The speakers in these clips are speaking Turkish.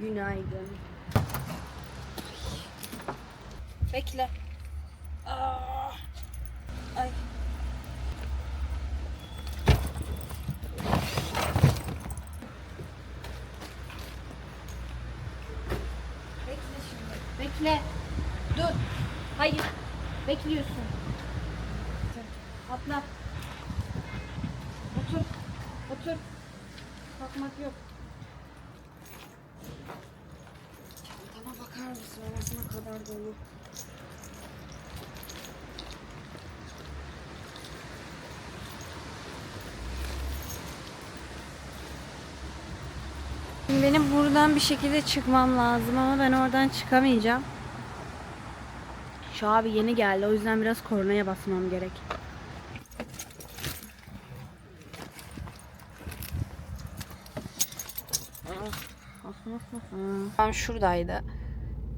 Günaydın. Bekle. Aa. Ay. Bekle şimdi. Bekle. Dur. Hayır. Bekliyorsun. Atla. Otur. Otur. Kalkmak yok. Çantama bakar mısın? Arasına kadar dolu. Benim buradan bir şekilde çıkmam lazım ama ben oradan çıkamayacağım. Şu abi yeni geldi o yüzden biraz kornaya basmam gerek. Tam şuradaydı.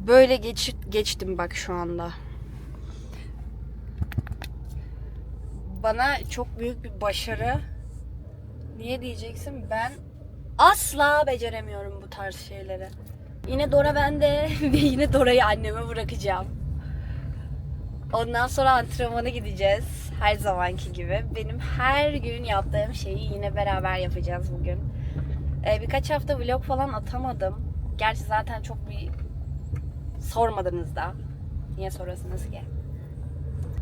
Böyle geç, geçtim bak şu anda. Bana çok büyük bir başarı. Niye diyeceksin? Ben asla beceremiyorum bu tarz şeyleri. Yine Dora bende ve yine Dora'yı anneme bırakacağım. Ondan sonra antrenmana gideceğiz. Her zamanki gibi. Benim her gün yaptığım şeyi yine beraber yapacağız bugün. Ee, birkaç hafta vlog falan atamadım. Gerçi zaten çok bir sormadınız da. Niye sorasınız ki?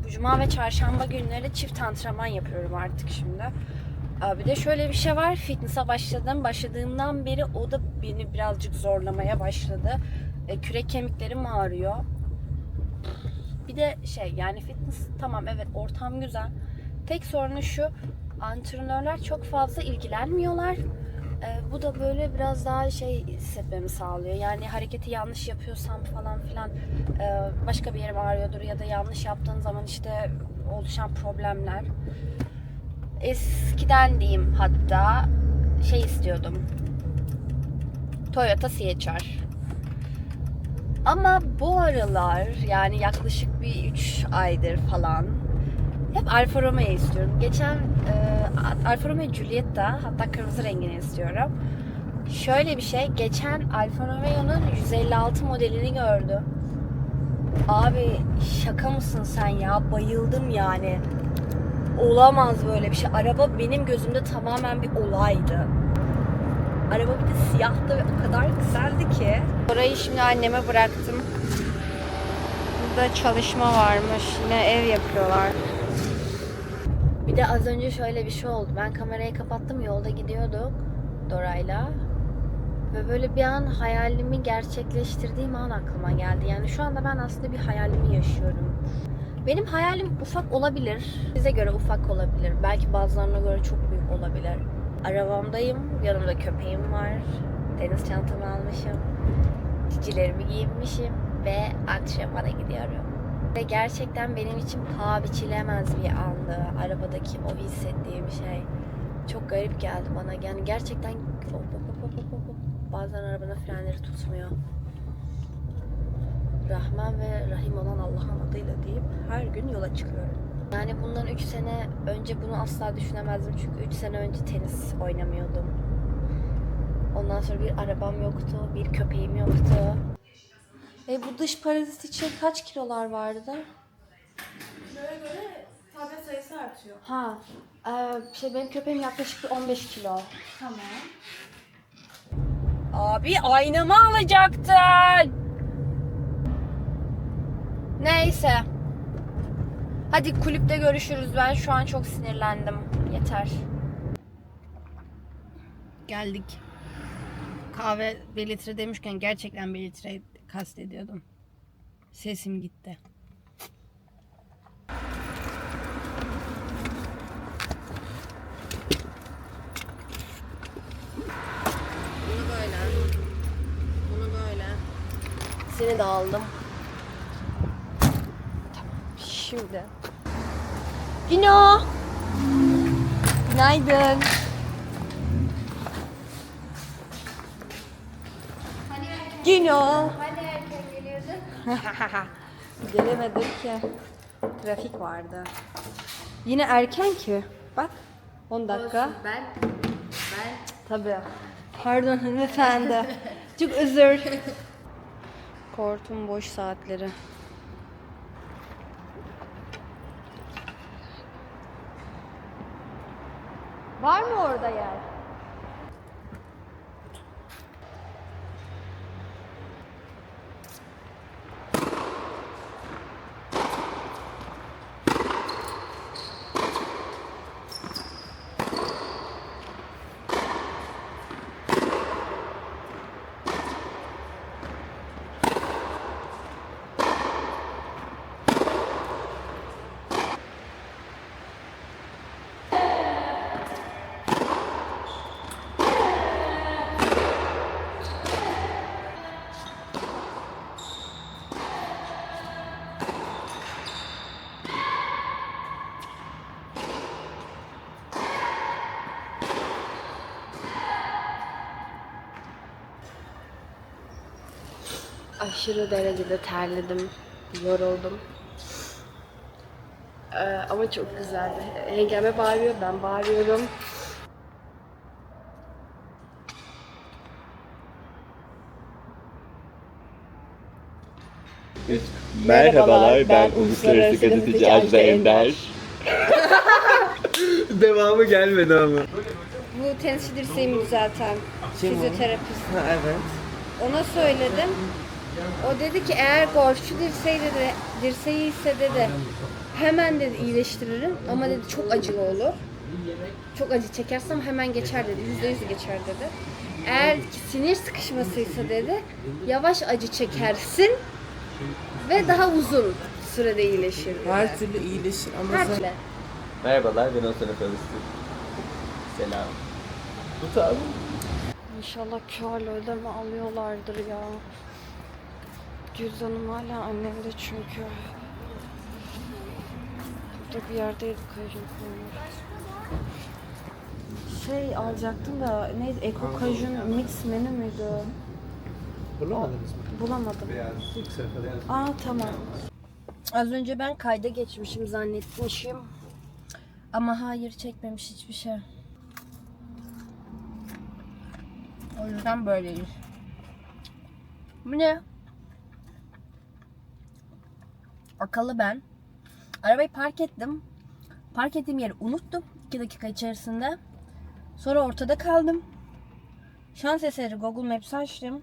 Bu cuma ve çarşamba günleri çift antrenman yapıyorum artık şimdi. Bir de şöyle bir şey var. Fitness'a başladım. Başladığımdan beri o da beni birazcık zorlamaya başladı. Ee, Kürek kemiklerim ağrıyor. Bir de şey yani fitness tamam evet ortam güzel. Tek sorunu şu antrenörler çok fazla ilgilenmiyorlar. Ee, bu da böyle biraz daha şey hissetmemi sağlıyor. Yani hareketi yanlış yapıyorsam falan filan e, başka bir yerim ağrıyordur ya da yanlış yaptığın zaman işte oluşan problemler. Eskiden diyeyim hatta şey istiyordum. Toyota CHR. Ama bu aralar yani yaklaşık bir 3 aydır falan hep Alfa Romeo istiyorum. Geçen e, Alfa Romeo Giulietta hatta kırmızı rengini istiyorum. Şöyle bir şey geçen Alfa Romeo'nun 156 modelini gördüm. Abi şaka mısın sen ya? Bayıldım yani. Olamaz böyle bir şey. Araba benim gözümde tamamen bir olaydı. Araba bir de siyahtı ve o kadar güzeldi ki. Orayı şimdi anneme bıraktım. Burada çalışma varmış. Yine ev yapıyorlar. Bir de az önce şöyle bir şey oldu. Ben kamerayı kapattım. Yolda gidiyorduk Dora'yla. Ve böyle bir an hayalimi gerçekleştirdiğim an aklıma geldi. Yani şu anda ben aslında bir hayalimi yaşıyorum. Benim hayalim ufak olabilir. Size göre ufak olabilir. Belki bazılarına göre çok büyük olabilir. Arabamdayım. Yanımda köpeğim var. Deniz çantamı almışım. Cicilerimi giyinmişim. Ve antrenmana gidiyorum. Ve gerçekten benim için paha biçilemez bir andı. Arabadaki o hissettiğim şey. Çok garip geldi bana. Yani gerçekten. Bazen arabanın frenleri tutmuyor. Rahman ve Rahim olan Allah'ın adıyla deyip her gün yola çıkıyorum. Yani bundan 3 sene önce bunu asla düşünemezdim çünkü 3 sene önce tenis oynamıyordum. Ondan sonra bir arabam yoktu, bir köpeğim yoktu. E bu dış parazit için kaç kilolar vardı? Böyle göre tablet sayısı artıyor. Ha, e, şey benim köpeğim yaklaşık bir 15 kilo. Tamam. Abi aynamı alacaktın. Neyse. Hadi kulüpte görüşürüz. Ben şu an çok sinirlendim. Yeter. Geldik. Kahve bir litre demişken gerçekten bir litre kastediyordum. Sesim gitti. Bunu böyle. Bunu böyle. Seni de aldım. Şimdi. Güno. Günaydın. Güno. Hani erken geliyordun? Gelemedim ki. Trafik vardı. Yine erken ki. Bak. 10 dakika. Ben, ben Tabii. Pardon hanımefendi. Çok özür. Kortun boş saatleri. Var mı orada yer? Aşırı derecede terledim, yoruldum. Ee, ama çok güzeldi. Hengame bağırıyor, ben bağırıyorum. Merhabalar, ben Uluslararası Gazeteci Ajda Ender. Devamı gelmedi ama. Bu tenisçi dirseğimi düzelten fizyoterapist. Ha, evet. Ona söyledim. O dedi ki eğer golfçü dirseği dedi, dirseği ise dedi hemen dedi iyileştiririm ama dedi çok acılı olur. Çok acı çekersem hemen geçer dedi. Yüzde yüz geçer dedi. Eğer ki sinir sıkışmasıysa dedi yavaş acı çekersin ve daha uzun sürede iyileşir dedi. Her türlü iyileşir ama Her sen- türlü. Merhabalar, ben Ozan Efendisi. Selam. Bu tabi. İnşallah kârla ödeme alıyorlardır ya. Cüzdanım hala annemde çünkü. Burada bir yerdeydi kajun Şey alacaktım da neydi? Eko kajun mix menü müydü? Bulamadınız mı? Bulamadım. İlk. Aa tamam. Az önce ben kayda geçmişim zannetmişim. Ama hayır çekmemiş hiçbir şey. O yüzden böyleyiz. Bu ne? Akıllı ben. Arabayı park ettim. Park ettiğim yeri unuttum. 2 dakika içerisinde. Sonra ortada kaldım. Şans eseri Google Maps açtım.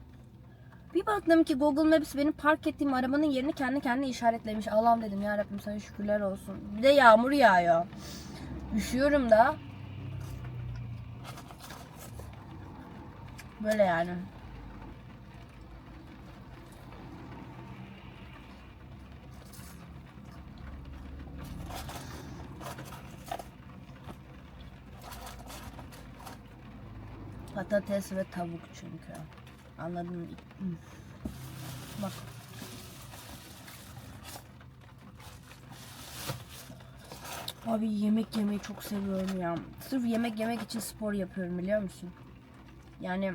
Bir baktım ki Google Maps benim park ettiğim arabanın yerini kendi kendine işaretlemiş. Allah'ım dedim ya Rabbim sana şükürler olsun. Bir de yağmur yağıyor. Üşüyorum da. Böyle yani. Patates ve tavuk çünkü. Anladın mı? Bak. Abi yemek yemeyi çok seviyorum ya. Sırf yemek yemek için spor yapıyorum biliyor musun? Yani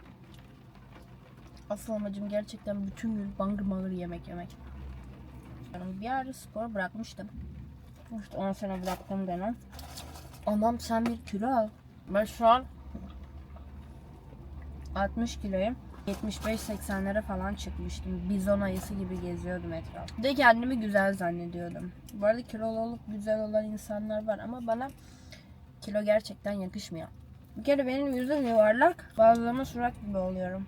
asıl amacım gerçekten bütün gün bangır bangır yemek yemek. Bir ara spor bırakmıştım. İşte 10 sene bıraktım dönem. Anam sen bir kilo al. Ben şu an 60 kiloyum. 75-80'lere falan çıkmıştım. Bizon ayısı gibi geziyordum etrafta. De kendimi güzel zannediyordum. Bu arada kilolu olup güzel olan insanlar var ama bana kilo gerçekten yakışmıyor. Bir kere benim yüzüm yuvarlak. Bazılama surat gibi oluyorum.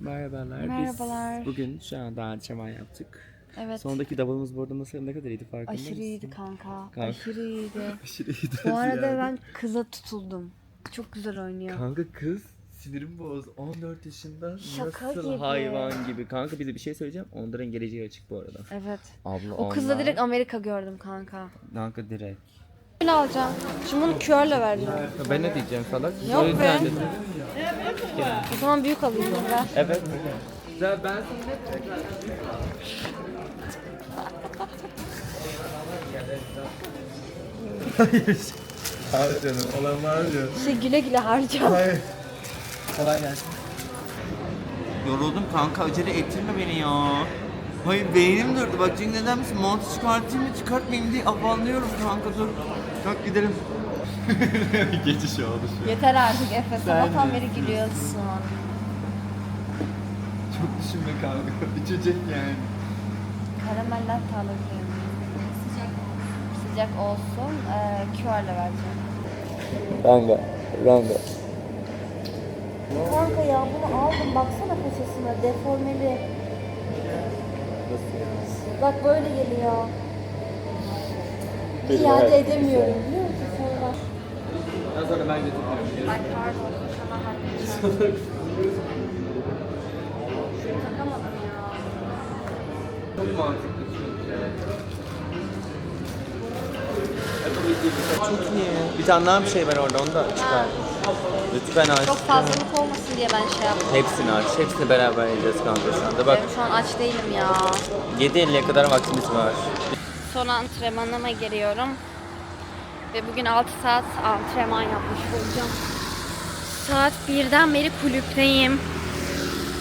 Merhabalar. Merhabalar. Biz bugün şu anda antrenman yaptık. Evet. Sondaki davulumuz burada nasıl ne kadar iyiydi farkında Aşırı mısın? iyiydi kanka. Kanka. Aşırı iyiydi. Aşırı iyiydi. Bu arada yani. ben kıza tutuldum. Çok güzel oynuyor. Kanka kız sinirim boz 14 yaşında Şaka nasıl gibi. hayvan gibi. Kanka bir de bir şey söyleyeceğim. Onların geleceği açık bu arada. Evet. Abla O kızla onlar- direkt Amerika gördüm kanka. Kanka direkt. Böyle alacağım. Şimdi bunu QR'la vereceğim. Ben ne diyeceğim salak? Yok be. O zaman büyük alayım ben. Evet. Ya ben Hayır canım olan var ya. İşte güle güle harca. Kolay gelsin. Yoruldum kanka acele ettirme beni ya. Hayır beynim durdu bak çünkü neden misin? Montu çıkartayım mı çıkartmayayım diye avallıyorum kanka dur. Kalk gidelim. Geçiş oldu şu. Yeter artık Efe. Sabahtan beri gülüyorsun. Çok düşünme kanka. İçecek yani. Karameller alabilirim. Sıcak Sıcak olsun. Ee, QR'la vereceğim. Ranga. Ranga. Kanka ya bunu aldım. Baksana paçasına. Deformeli. Bak böyle geliyor. İade edemiyorum biliyor musun sonra? Ben sonra ben getiririm. Ay pardon. Sana halledeceğim. Takamadım ya. Çok mantıklı. Çok iyi. Bir tane daha bir şey var orada onu da çıkar. Lütfen aç. Çok olmasın diye ben şey yaptım. Hepsini aç. Hepsini beraber yiyeceğiz kanka şu anda. Bak Ben şu an aç değilim ya. 7.50'ye kadar vaktimiz var. Son antrenmanıma giriyorum. Ve bugün 6 saat antrenman yapmış olacağım. Saat 1'den beri kulüpteyim.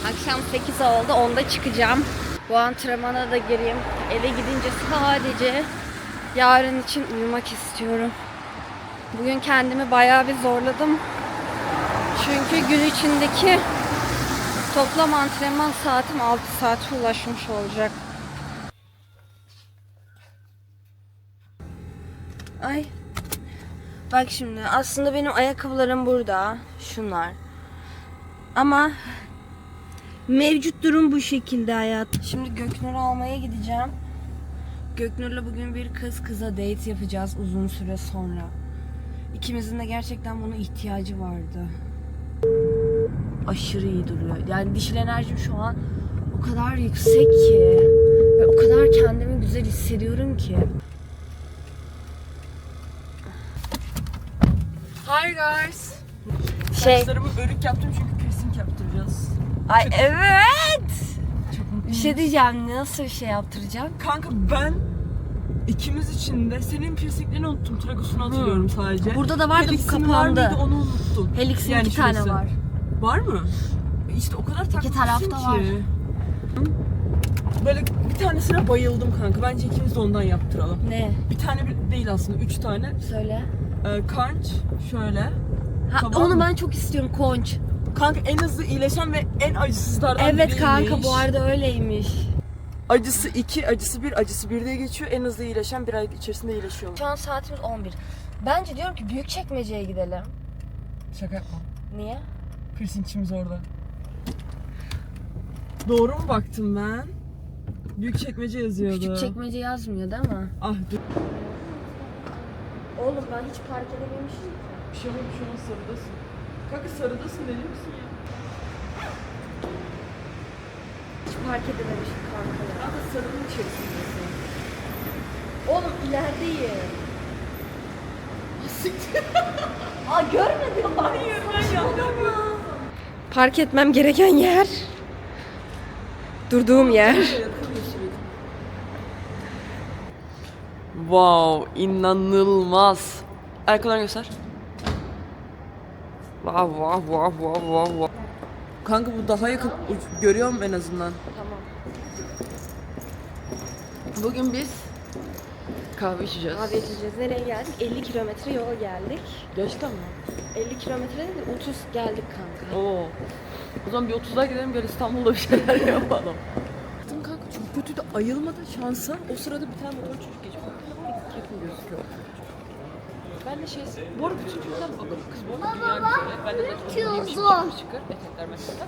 Akşam 8 oldu. Onda çıkacağım. Bu antrenmana da gireyim. Eve gidince sadece yarın için uyumak istiyorum. Bugün kendimi bayağı bir zorladım. Çünkü gün içindeki toplam antrenman saatim 6 saate ulaşmış olacak. Ay. Bak şimdi aslında benim ayakkabılarım burada. Şunlar. Ama mevcut durum bu şekilde hayat. Şimdi Göknur'u almaya gideceğim. Göknur'la bugün bir kız kıza date yapacağız uzun süre sonra. İkimizin de gerçekten buna ihtiyacı vardı. Aşırı iyi duruyor. Yani dişil enerjim şu an o kadar yüksek ki. Ve o kadar kendimi güzel hissediyorum ki. Hi guys. Şey, Saçlarımı örük yaptım çünkü piercing yaptıracağız. ay evet. Çok mutluyum. Bir şey diyeceğim. Nasıl bir şey yaptıracağım? Kanka ben ikimiz için de senin piercinglerini unuttum. Tragosunu hatırlıyorum sadece. Burada da vardı bu Helix'in var kapandı. mıydı onu unuttum. Helix'in Yani iki tane şurası. var. Var mı? İşte o kadar takmışsın tarafta ki. var. Böyle bir tanesine bayıldım kanka. Bence ikimiz de ondan yaptıralım. Ne? Bir tane bir- değil aslında. Üç tane. Söyle. Ee, kanç şöyle. Ha, Tamam onu mı? ben çok istiyorum konç. Kanka en hızlı iyileşen ve en acısızlardan Evet biriymiş. kanka bu arada öyleymiş. Acısı 2, acısı 1, acısı 1 diye geçiyor. En hızlı iyileşen bir ay içerisinde iyileşiyor. Şu an saatimiz 11. Bence diyorum ki büyük çekmeceye gidelim. Şaka yapma. Niye? Piercingçimiz orada. Doğru mu baktım ben? Büyük çekmece yazıyordu. Küçük çekmece yazmıyor değil mi? Ah dur. Oğlum ben hiç park edememişim. Bir şey olmamış şu an sarıdasın. Kanka sarıdasın deli misin ya? Hiç park edememişim kanka ya. Kanka sarının içerisindesin. Oğlum ilerideyim. Aa görmedim. Hayır ben yandım. Park etmem gereken yer. Durduğum yer. Wow, inanılmaz. Arkadan göster. Wow, wow, wow, wow, wow, wow. Kanka bu daha yakın görüyorum en azından. Tamam. Bugün biz kahve içeceğiz. Abi içeceğiz. Nereye geldik? 50 kilometre yol geldik. Gerçekten mi? 50 kilometre değil de 30 geldik kanka. Oo. O zaman bir 30'a gidelim gel İstanbul'da bir şeyler yapalım. Baktım kanka çok kötüydü. Ayılmadı şansa. O sırada bir tane motor çocuk geçiyor. Yakın gözüküyor. Ben de şey, bu arada bütün çocuklar bakalım. Kız bu arada dünya güzeli. Ben de zaten çıkır çıkır. Etekler mesela.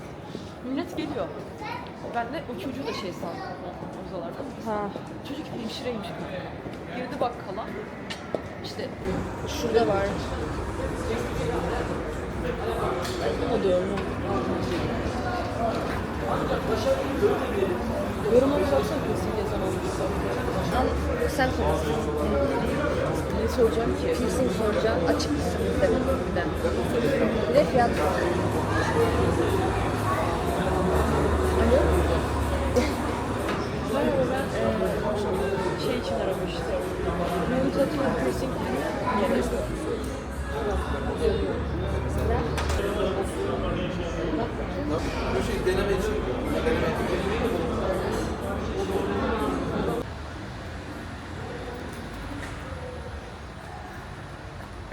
Millet geliyor. Ben de o çocuğu da şey sandım. Uzalarda. Ha. Çocuk hemşireymiş kanka. Girdi bakkala. İşte Şurada var. o diyorum. Yoruma bir baksana kesin yazan olmuşsa. Al sen konuş. Ne soracağım ki? Kesin soracağım. Açık mısınız dedim bir de. Bir de fiyat tattoo piercing yeri.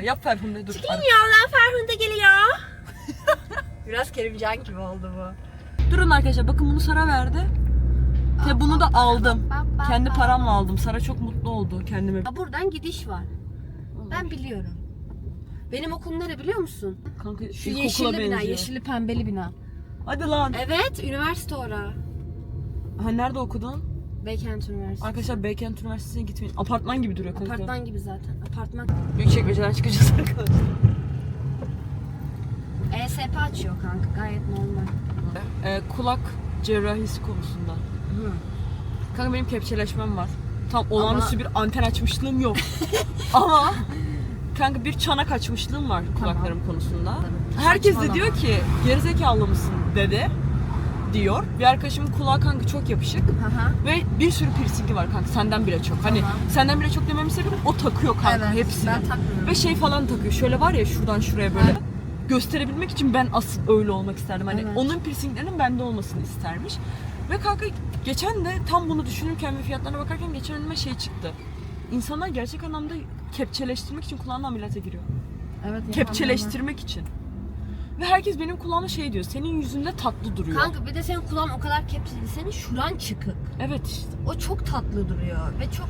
Yap Ferhunde dur. Ar- Yollar Ferhunde geliyor. Biraz Kerimcan gibi oldu bu. Durun arkadaşlar bakın bunu Sara verdi. Ve bunu da aldım. Kendi paramla aldım. Sara çok mutlu oldu kendime. Ya buradan gidiş var. Ben biliyorum. Benim okul nere biliyor musun? Kanka Şu ilkokula yeşilli bina, benziyor. yeşilli pembeli bina. Hadi lan. Evet, üniversite ora. Ha nerede okudun? Beykent Üniversitesi. Arkadaşlar Beykent Üniversitesi'ne gitmeyin. Apartman gibi duruyor kanka. Apartman gibi zaten. Apartman. Büyükçekmece'den çıkacağız arkadaşlar. ESP açıyor kanka, gayet normal. Ee, kulak cerrahisi konusunda. Kanka benim kepçeleşmem var. Tam olağanüstü bir anten açmışlığım yok. Ama kanka bir çanak açmışlığım var kulaklarım konusunda. Herkes de Saçmalama. diyor ki gerizekalı mısın dedi diyor. Bir arkadaşımın kulağı kanka çok yapışık Haha. ve bir sürü piercingi var kanka senden bile çok. Hani Tamam. senden bile çok dememi sebebi o takıyor kanka Evet, hepsini. ben takmıyorum. Ve şey falan takıyor. Şöyle var ya şuradan şuraya böyle. Gösterebilmek için ben asıl öyle olmak isterdim. Hani Evet. onun piercinglerinin bende olmasını istermiş. Ve kanka geçen de tam bunu düşünürken ve fiyatlarına bakarken geçen önüme şey çıktı. İnsanlar gerçek anlamda kepçeleştirmek için kulağına ameliyata giriyor. Evet. Kepçeleştirmek için. Ve herkes benim kulağıma şey diyor. Senin yüzünde tatlı duruyor. Kanka bir de senin kulağın o kadar kepçeli, senin şuran çıkık. Evet işte. O çok tatlı duruyor ve çok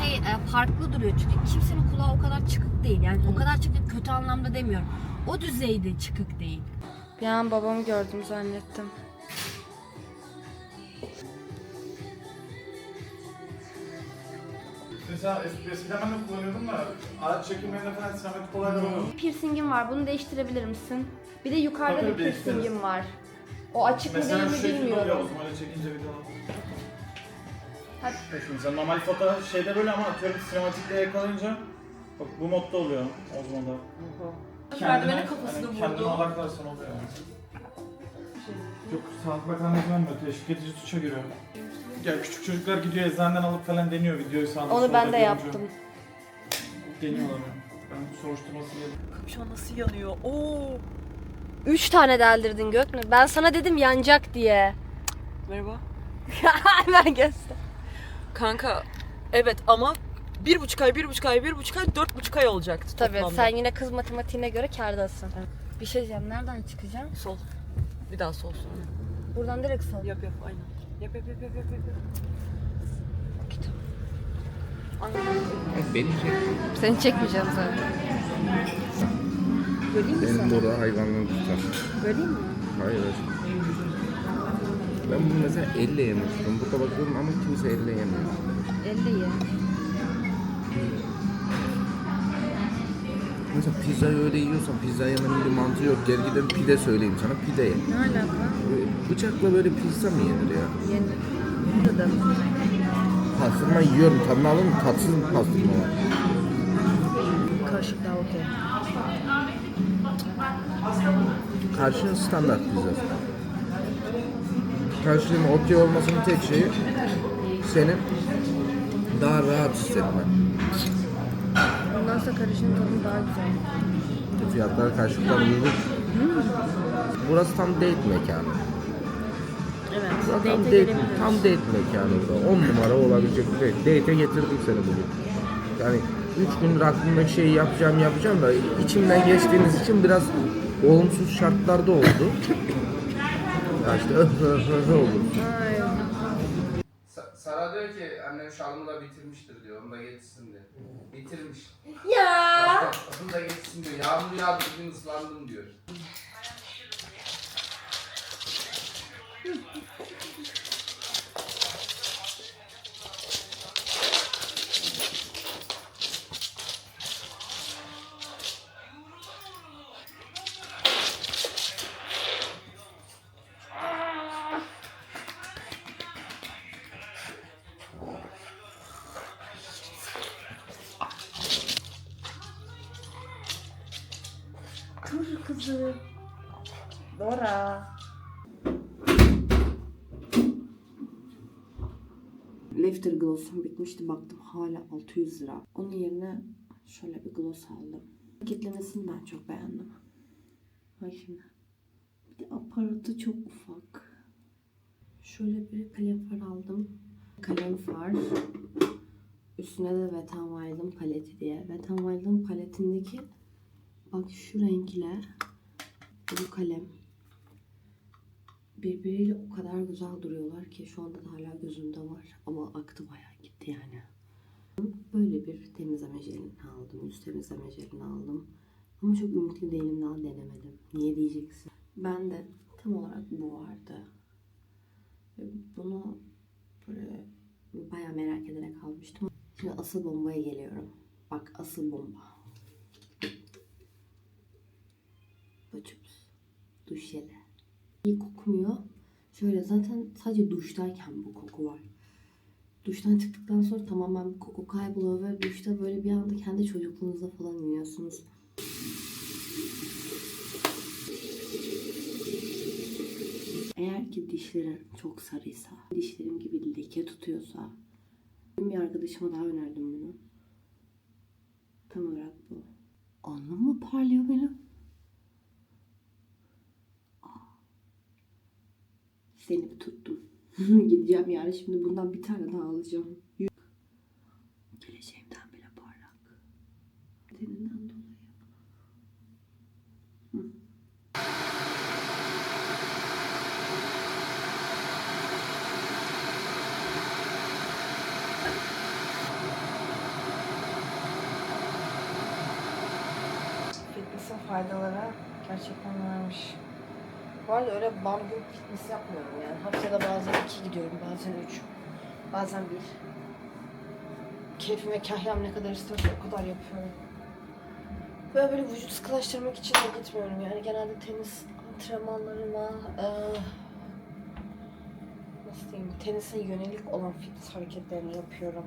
şey e, farklı duruyor çünkü kimsenin kulağı o kadar çıkık değil yani o kadar çıkık kötü anlamda demiyorum o düzeyde çıkık değil. Bir an babamı gördüm zannettim. Mesela es- eskiden ben de kullanıyordum da araç çekimlerinde falan sinematik olaylar oluyor. Piercingim var bunu değiştirebilir misin? Bir de yukarıda Tabii, bir değiştiririz. piercingim var. O açık mı Mesela değil şu mi şekilde oluyor bilmiyorum. Osman öyle çekince videolar. Hadi. Bak Şimdi sen normal foto şeyde böyle ama atıyorum sinematikte yakalayınca bak bu modda oluyor Osman'da. Merdivene kafasını hani Kendine vurdu. odaklarsan oluyor yani. Yok Sağlık Bakanlığı vermiyor. Teşvik edici suça giriyor. Ya küçük çocuklar gidiyor eczaneden alıp falan deniyor videoyu sağda Onu ben de yaptım. Deniyorlar yani. Ben soruşturmasını yedim. Şu an nasıl yanıyor? Oo. Üç tane deldirdin Göknur. Ben sana dedim yanacak diye. Merhaba. Hemen göster. Kanka evet ama bir buçuk ay, bir buçuk ay, bir buçuk ay, dört buçuk ay olacaktı Tabii toplamda. sen yine kız matematiğine göre kârdasın. Bir şey diyeceğim. Nereden çıkacağım? Sol. Bir daha sol sol. Buradan direkt sol. Yap yap aynen. Yap yap yap yap yap. yap. Beni çek. Seni çekmeyeceğim zaten. Böleyim mi Benim sana? burada hayvanlarım tutar. Böleyim mi? Hayır. Ben bunu mesela elle yemek istiyorum. Burada bakıyorum ama kimse elle yemiyor. Elle ye. Mesela pizzayı öyle yiyorsan pizza yemenin bir mantığı yok. Gel gidelim pide söyleyeyim sana pide ye. Ne alaka? Bıçakla böyle pizza mı yenir ya? Yeni. Burada. Pastırma yiyorum tadını alın tatsız mı pastırma var? Karışık daha okey. Karşının standart pizzası. Karşının okey olmasının tek şeyi senin daha rahat hissetmen. Karışığın tadı daha güzel. Fiyatlar karşılıklar uygun. Burası tam date mekanı. Evet. Tam date, tam date mekanı burada. 10 numara olabilecek bir date. Date'e getirdim seni bugün. Yani 3 gündür aklımdaki şeyi yapacağım yapacağım da içimden geçtiğiniz için biraz olumsuz şartlarda oldu. Ya işte öh öh öh oldu. Sara diyor ki annem şalımı da bitirmiştir diyor. Onu da getirsin diyor. Bitirmiş. Ya. Onu da getirsin diyor. Yağmur yağdı bugün ıslandım diyor. Kızı. Dora. Lifter gloss'um bitmişti baktım hala 600 lira. Onun yerine şöyle bir gloss aldım. Paketlemesini ben çok beğendim. Bak şimdi. Bir de aparatı çok ufak. Şöyle bir kalem far aldım. Kalem far. Üstüne de Wet n Wild'ın paleti diye. Wet n Wild'ın paletindeki Bak şu renkle bu kalem birbiriyle o kadar güzel duruyorlar ki şu anda da hala gözümde var ama aktı bayağı gitti yani. Böyle bir temizleme jelini aldım, yüz temizleme jelini aldım. Ama çok ümitli değilim daha denemedim. Niye diyeceksin? Ben de tam olarak bu vardı. Bunu böyle bayağı merak ederek almıştım. Şimdi asıl bombaya geliyorum. Bak asıl bomba. Duş jeli. İyi kokmuyor. Şöyle zaten sadece duştayken bu koku var. Duştan çıktıktan sonra tamamen bu koku kayboluyor ve duşta böyle bir anda kendi çocukluğunuza falan iniyorsunuz. Eğer ki dişlerin çok sarıysa, dişlerim gibi leke tutuyorsa, bir arkadaşıma daha önerdim bunu. Tam olarak bu. Alnım mı parlıyor benim? Aa. Seni tuttum. Gideceğim yani şimdi bundan bir tane daha alacağım. Geleceğimden bile parlak. Teninden dolayı. Fitness'in faydaları gerçekten varmış. Bu arada öyle bam gün fitness yapmıyorum yani. Haftada bazen iki gidiyorum, bazen üç, bazen bir. Keyfime kahyam ne kadar istiyorsa o kadar yapıyorum. Böyle böyle vücut sıkılaştırmak için de gitmiyorum yani. Genelde tenis antrenmanlarıma, eee nasıl diyeyim, tenise yönelik olan fitness hareketlerini yapıyorum.